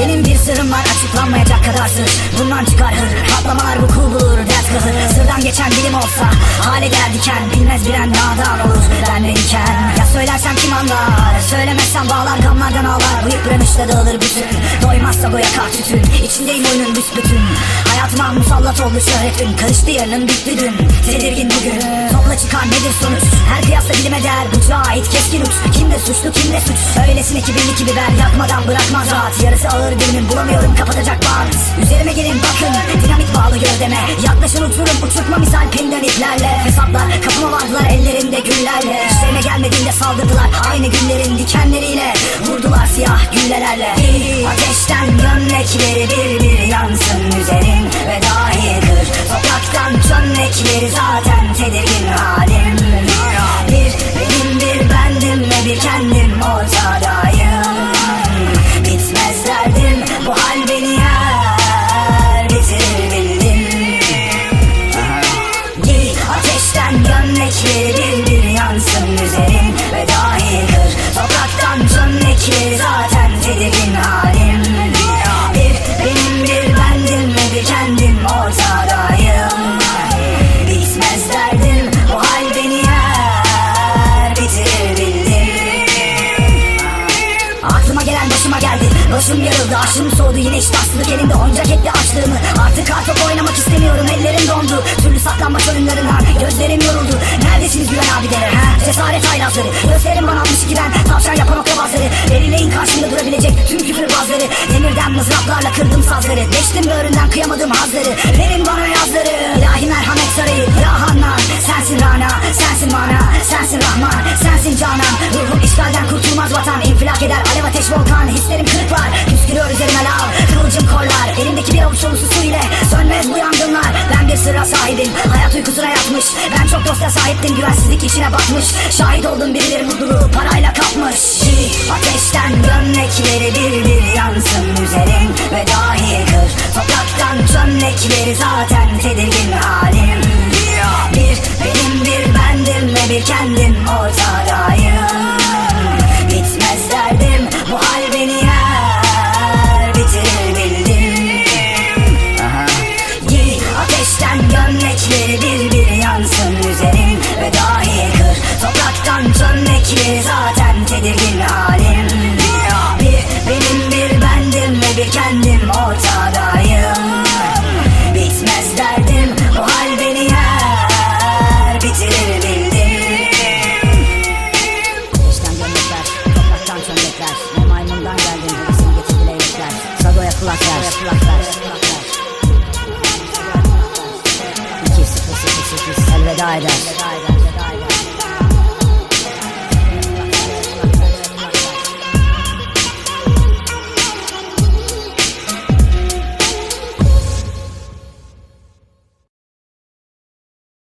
Benim bir sırrım var açıklanmayacak kadar sır Bundan çıkar hır Patlamalar vuku bulur dert kıhır. Sırdan geçen bilim olsa Hale geldiken Bilmez bilen nadan olur. Ben iken Ya söylersem kim anlar? Söylemezsem bağlar gamlardan ağlar. Bu yıpranışla dağılır bütün. Doymazsa bu yakar tütün. İçindeyim oyunun büsbütün. Hayatıma musallat oldu şöhretin Karıştı yarının bitti dün. Tedirgin bugün suçlu kimde suç Öylesine ki birlik gibi ver Yakmadan bırakmaz rahat. Yarısı ağır günün bulamıyorum kapatacak bant Üzerime gelin bakın Dinamit bağlı gövdeme. Yaklaşın uçurum uçurtma misal pinden iplerle Fesatlar kapıma vardılar ellerinde güllerle. İşlerine gelmediğinde saldırdılar Aynı günlerin dikenleriyle. Vurdular siyah güllelerle Ateşten gömlekleri bir bir yansın üzerin Ve dahi kır Topraktan çömlekleri zaten kendim ortadayım Bitmez Başım yarıldı aşım soğudu yine iştahsızlık elinde Oyuncak etti açlığımı. Artık kartop oynamak istemiyorum ellerim dondu. Türlü saklanmaç oyunlarından gözlerim yoruldu. Neredesiniz güven abileri ha? Cesaret haylazları. Gösterin bana 62 ben tavşan yapan oklabazları. Belirleyin karşımda durabilecek tüm küfürbazları Demirden mızraplarla kırdım sazları. Geçtim böğründen kıyamadım hazları. Verin bana yazları. İlahi merhamet sarayı Ya Hislerim kırık var. Püskürüyor üzerime lav Kıvılcım korlar elimdeki bir avuç dolusu su ile Sönmez bu yangınlar. Ben bir sırra sahibim. Hayat uykusuna yatmış. Ben çok dosta sahiptim. Güvensizlik içine batmış. Şahit oldum birileri mutluluğu parayla kapmış. Ateşten gömlekleri bir bir yansın üzerin Ve dahi kır. Topraktan çömlekleri zaten tedirgin halim çömlekleri zaten tedirgin halim. Bir benim bir bendim ve bir kendim ortadayım. Bitmez derdim bu hal beni yer. Bitirir bildim Ateşten gömlekler, topraktan çömlekler. Ne maymundan geldin birisini getir bilekler Sagoya kulak ver, kulak ver 2 0 0 8 elveda eder